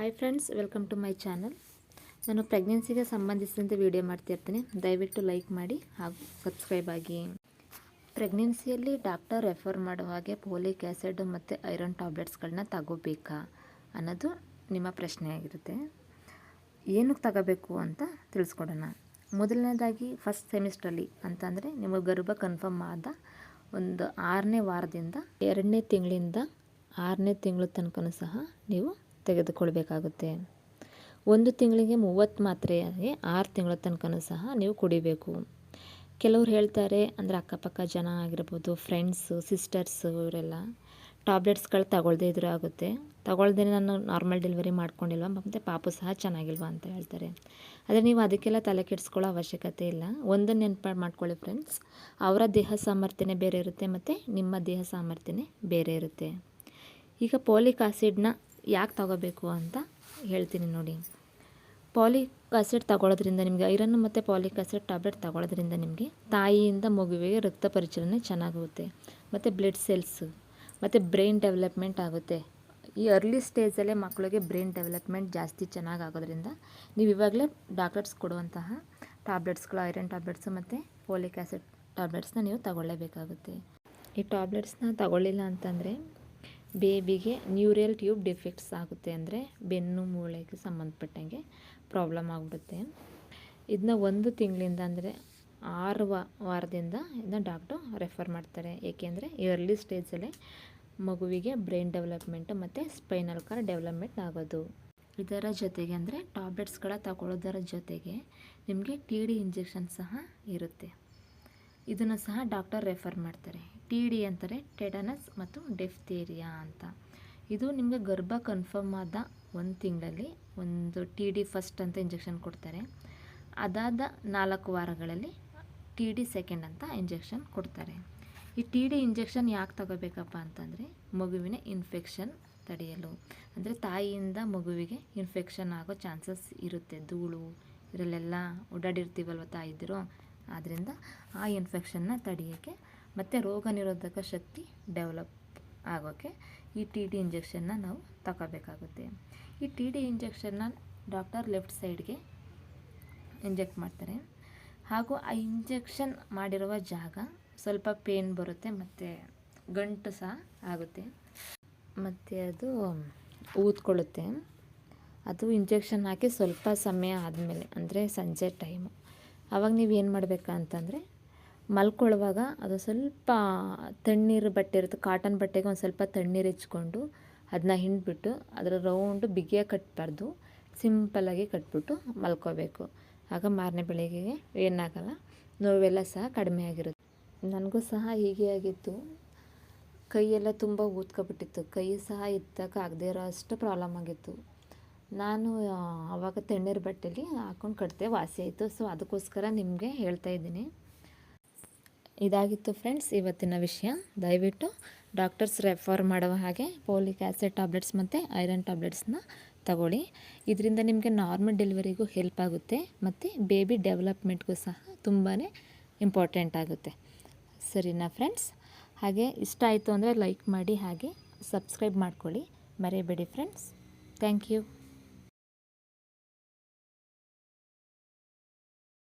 Hi friends welcome to my channel ನಾನು ಪ್ರೆಗ್ನೆನ್ಸಿಗೆ ಸಂಬಂಧಿಸಿದಂತೆ ವಿಡಿಯೋ ಮಾಡ್ತಿರ್ತೀನಿ ದಯವಿಟ್ಟು ಲೈಕ್ ಮಾಡಿ ಹಾಗೂ ಸಬ್ಸ್ಕ್ರೈಬ್ ಆಗಿ. ಪ್ರೆಗ್ನೆನ್ಸಿಯಲ್ಲಿ ಡಾಕ್ಟರ್ ರೆಫರ್ ಮಾಡೋ ಹಾಗೆ ಪೋಲಿಕ್ ಆ್ಯಸಿಡ್ ಮತ್ತು ಐರನ್ ಟ್ಯಾಬ್ಲೆಟ್ಸ್ಗಳನ್ನ ತಗೋಬೇಕಾ ಅನ್ನೋದು ನಿಮ್ಮ ಪ್ರಶ್ನೆ ಆಗಿರುತ್ತೆ. ಏನಕ್ಕೆ ತಗೋಬೇಕು ಅಂತ ತಿಳಿಸ್ಕೊಡೋಣ. ಮೊದಲನೇದಾಗಿ ಫಸ್ಟ್ ಸೆಮಿಸ್ಟ್ರಲ್ಲಿ ಅಂತಂದರೆ ನಿಮ್ಮ ಗರ್ಭ ಕನ್ಫರ್ಮ್ ಆದ ಒಂದು ಆರನೇ ವಾರದಿಂದ ಎರಡನೇ ತಿಂಗಳಿಂದ ಆರನೇ ತಿಂಗಳ ತನಕನೂ ಸಹ ನೀವು ತೆಗೆದುಕೊಳ್ಬೇಕಾಗುತ್ತೆ. ಒಂದು ತಿಂಗಳಿಗೆ ಮೂವತ್ತು ಮಾತ್ರೆಯಾಗಿ ಆರು ತಿಂಗಳ ತನಕನೂ ಸಹ ನೀವು ಕುಡಿಬೇಕು. ಕೆಲವ್ರು ಹೇಳ್ತಾರೆ ಅಂದರೆ ಅಕ್ಕಪಕ್ಕ ಜನ ಆಗಿರ್ಬೋದು ಫ್ರೆಂಡ್ಸು ಸಿಸ್ಟರ್ಸು ಇವರೆಲ್ಲ ಟ್ಯಾಬ್ಲೆಟ್ಸ್ಗಳು ತಗೊಳ್ದೇ ಇದ್ರೂ ಆಗುತ್ತೆ. ತಗೊಳ್ದೇ ನಾನು ನಾರ್ಮಲ್ ಡೆಲಿವರಿ ಮಾಡ್ಕೊಂಡಿಲ್ವ, ಮತ್ತು ಪಾಪು ಸಹ ಚೆನ್ನಾಗಿಲ್ವ ಅಂತ ಹೇಳ್ತಾರೆ. ಆದರೆ ನೀವು ಅದಕ್ಕೆಲ್ಲ ತಲೆ ಕೆಡಿಸ್ಕೊಳ್ಳೋ ಅವಶ್ಯಕತೆ ಇಲ್ಲ. ಒಂದನ್ನು ನೆನಪು ಮಾಡ್ಕೊಳ್ಳಿ ಫ್ರೆಂಡ್ಸ್ ಅವರ ದೇಹ ಸಾಮರ್ಥ್ಯನೇ ಬೇರೆ ಇರುತ್ತೆ, ಮತ್ತು ನಿಮ್ಮ ದೇಹ ಸಾಮರ್ಥ್ಯನೇ ಬೇರೆ ಇರುತ್ತೆ. ಈಗ ಪೋಲಿಕ್ ಆಸಿಡ್ನ ಯಾಕೆ ತಗೋಬೇಕು ಅಂತ ಹೇಳ್ತೀನಿ ನೋಡಿ. ಪಾಲಿಕ್ ಆಸಿಡ್ ತಗೊಳ್ಳೋದ್ರಿಂದ ನಿಮಗೆ ಐರನ್ ಮತ್ತು ಪಾಲಿಕ್ ಆಸಿಡ್ ಟ್ಯಾಬ್ಲೆಟ್ ತಗೊಳ್ಳೋದ್ರಿಂದ ನಿಮಗೆ ತಾಯಿಯಿಂದ ಮಗುವಿಗೆ ರಕ್ತ ಪರಿಚಲನೆ ಚೆನ್ನಾಗುತ್ತೆ. ಮತ್ತು ಬ್ಲಡ್ ಸೆಲ್ಸ್ ಮತ್ತು ಬ್ರೈನ್ ಡೆವಲಪ್ಮೆಂಟ್ ಆಗುತ್ತೆ. ಈ ಅರ್ಲಿ ಸ್ಟೇಜಲ್ಲೇ ಮಕ್ಕಳಿಗೆ ಬ್ರೈನ್ ಡೆವಲಪ್ಮೆಂಟ್ ಜಾಸ್ತಿ ಚೆನ್ನಾಗಿ ಆಗೋದ್ರಿಂದ ನೀವು ಇವಾಗಲೇ ಡಾಕ್ಟರ್ಸ್ ಕೊಡುವಂತಹ ಟ್ಯಾಬ್ಲೆಟ್ಸ್ಗಳು ಐರನ್ ಟ್ಯಾಬ್ಲೆಟ್ಸು ಮತ್ತು ಪೋಲಿಕ್ ಆ್ಯಸಿಡ್ ಟ್ಯಾಬ್ಲೆಟ್ಸ್ನ ನೀವು ತಗೊಳ್ಳೇಬೇಕಾಗುತ್ತೆ. ಈ ಟ್ಯಾಬ್ಲೆಟ್ಸ್ನ ತಗೊಳ್ಳಿಲ್ಲ ಅಂತಂದರೆ ಬೇಬಿಗೆ ನ್ಯೂರಿಯಲ್ ಟ್ಯೂಬ್ ಡಿಫೆಕ್ಟ್ಸ್ ಆಗುತ್ತೆ ಅಂದರೆ ಬೆನ್ನು ಮೂಳೆಗೆ ಸಂಬಂಧಪಟ್ಟಂಗೆ ಪ್ರಾಬ್ಲಮ್ ಆಗಿಬಿಡುತ್ತೆ. ಇದನ್ನ ಒಂದು ತಿಂಗಳಿಂದ ಅಂದರೆ ಆರು ವಾರದಿಂದ ಇದನ್ನ ಡಾಕ್ಟ್ರು ರೆಫರ್ ಮಾಡ್ತಾರೆ. ಏಕೆಂದರೆ ಎರ್ಲಿ ಸ್ಟೇಜಲ್ಲೇ ಮಗುವಿಗೆ ಬ್ರೈನ್ ಡೆವಲಪ್ಮೆಂಟ್ ಮತ್ತು ಸ್ಪೈನಲ್ ಕಾರ್ ಡೆವಲಪ್ಮೆಂಟ್ ಆಗೋದು. ಇದರ ಜೊತೆಗೆ ಅಂದರೆ ಟ್ಯಾಬ್ಲೆಟ್ಸ್ಗಳ ತಗೊಳ್ಳೋದರ ಜೊತೆಗೆ ನಿಮಗೆ ಟಿ ಡಿ ಇಂಜೆಕ್ಷನ್ ಸಹ ಇರುತ್ತೆ. ಇದನ್ನು ಸಹ ಡಾಕ್ಟರ್ ರೆಫರ್ ಮಾಡ್ತಾರೆ. ಟಿ ಡಿ ಅಂತಾರೆ, ಟೆಟನಸ್ ಮತ್ತು ಡೆಫ್ತೇರಿಯಾ ಅಂತ. ಇದು ನಿಮಗೆ ಗರ್ಭ ಕನ್ಫರ್ಮ್ ಆದ ಒಂದು ತಿಂಗಳಲ್ಲಿ ಒಂದು ಟಿ ಡಿ ಫಸ್ಟ್ ಅಂತ ಇಂಜೆಕ್ಷನ್ ಕೊಡ್ತಾರೆ. ಅದಾದ ನಾಲ್ಕು ವಾರಗಳಲ್ಲಿ ಟಿ ಡಿ ಸೆಕೆಂಡ್ ಅಂತ ಇಂಜೆಕ್ಷನ್ ಕೊಡ್ತಾರೆ. ಈ ಟಿ ಡಿ ಇಂಜೆಕ್ಷನ್ ಯಾಕೆ ತಗೋಬೇಕಪ್ಪ ಅಂತಂದರೆ, ಮಗುವಿನ ಇನ್ಫೆಕ್ಷನ್ ತಡೆಯಲು. ಅಂದರೆ ತಾಯಿಯಿಂದ ಮಗುವಿಗೆ ಇನ್ಫೆಕ್ಷನ್ ಆಗೋ ಚಾನ್ಸಸ್ ಇರುತ್ತೆ. ಧೂಳು, ಇದರಲ್ಲೆಲ್ಲ ಓಡಾಡಿರ್ತೀವಲ್ವ ತಾಯಿದ್ದಿರೋ ಆದ್ದರಿಂದ ಆ ಇನ್ಫೆಕ್ಷನ್ನ ತಡೆಯೋಕ್ಕೆ ಮತ್ತು ರೋಗ ನಿರೋಧಕ ಶಕ್ತಿ ಡೆವಲಪ್ ಆಗೋಕ್ಕೆ ಈ ಟಿ ಡಿ ಇಂಜೆಕ್ಷನ್ನ ನಾವು ತಗೋಬೇಕಾಗುತ್ತೆ. ಈ ಟಿ ಡಿ ಇಂಜೆಕ್ಷನ್ನ ಡಾಕ್ಟರ್ ಲೆಫ್ಟ್ ಸೈಡ್ಗೆ ಇಂಜೆಕ್ಟ್ ಮಾಡ್ತಾರೆ. ಹಾಗೂ ಆ ಇಂಜೆಕ್ಷನ್ ಮಾಡಿರುವ ಜಾಗ ಸ್ವಲ್ಪ ಪೇನ್ ಬರುತ್ತೆ ಮತ್ತು ಗಂಟು ಸಹ ಆಗುತ್ತೆ. ಮತ್ತು ಅದು ಊದ್ಕೊಳ್ಳುತ್ತೆ. ಅದು ಇಂಜೆಕ್ಷನ್ ಹಾಕಿ ಸ್ವಲ್ಪ ಸಮಯ ಆದಮೇಲೆ, ಅಂದರೆ ಸಂಜೆ ಟೈಮು ಆವಾಗ ನೀವು ಏನು ಮಾಡಬೇಕಾ ಅಂತಂದರೆ, ಮಲ್ಕೊಳ್ಳುವಾಗ ಅದು ಸ್ವಲ್ಪ ತಣ್ಣೀರು ಬಟ್ಟೆ ಇರುತ್ತೆ ಕಾಟನ್ ಬಟ್ಟೆಗೆ ಒಂದು ಸ್ವಲ್ಪ ತಣ್ಣೀರು ಹೆಚ್ಕೊಂಡು ಅದನ್ನ ಹಿಂಡ್ಬಿಟ್ಟು ಅದರ ರೌಂಡು ಬಿಗಿಯಾಗಿ ಕಟ್ಟಬಾರ್ದು ಸಿಂಪಲ್ಲಾಗಿ ಕಟ್ಬಿಟ್ಟು ಮಲ್ಕೋಬೇಕು. ಆಗ ಮಾರನೇ ಬೆಳಿಗ್ಗೆಗೆ ಏನಾಗಲ್ಲ, ನೋವೆಲ್ಲ ಸಹ ಕಡಿಮೆ ಆಗಿರುತ್ತೆ. ನನಗೂ ಸಹ ಹೀಗೆ ಆಗಿತ್ತು. ಕೈಯೆಲ್ಲ ತುಂಬ ಊದ್ಕೊಬಿಟ್ಟಿತ್ತು. ಕೈ ಸಹ ಎತ್ತಕ್ಕೆ ಆಗದೇ ಇರೋ ಅಷ್ಟು ಪ್ರಾಬ್ಲಮ್ ಆಗಿತ್ತು. ನಾನು ಆವಾಗ ತಣ್ಣೀರು ಬಟ್ಟೆಲಿ ಹಾಕ್ಕೊಂಡು ಕಟ್ತೆ ವಾಸಿ ಆಯಿತು. ಸೊ ಅದಕ್ಕೋಸ್ಕರ ನಿಮಗೆ ಹೇಳ್ತಾ ಇದ್ದೀನಿ. ಇದಾಗಿತ್ತು ಫ್ರೆಂಡ್ಸ್ ಇವತ್ತಿನ ವಿಷಯ. ದಯವಿಟ್ಟು ಡಾಕ್ಟರ್ಸ್ ರೆಫರ್ ಮಾಡುವ ಹಾಗೆ ಪೋಲಿಕ್ ಆ್ಯಸಿಡ್ ಟ್ಯಾಬ್ಲೆಟ್ಸ್ ಮತ್ತು ಐರನ್ ಟ್ಯಾಬ್ಲೆಟ್ಸ್ನ ತಗೊಳ್ಳಿ. ಇದರಿಂದ ನಿಮಗೆ ನಾರ್ಮಲ್ ಡೆಲಿವರಿಗೂ ಹೆಲ್ಪ್ ಆಗುತ್ತೆ ಮತ್ತು ಬೇಬಿ ಡೆವಲಪ್ಮೆಂಟ್ಗೂ ಸಹ ತುಂಬಾ ಇಂಪಾರ್ಟೆಂಟ್ ಆಗುತ್ತೆ. ಸರಿನಾ ಫ್ರೆಂಡ್ಸ್ ಹಾಗೆ ಇಷ್ಟ ಆಯಿತು ಅಂದರೆ ಲೈಕ್ ಮಾಡಿ, ಹಾಗೆ ಸಬ್ಸ್ಕ್ರೈಬ್ ಮಾಡ್ಕೊಳ್ಳಿ. ಮರೆಯಬೇಡಿ ಫ್ರೆಂಡ್ಸ್ ಥ್ಯಾಂಕ್ ಯು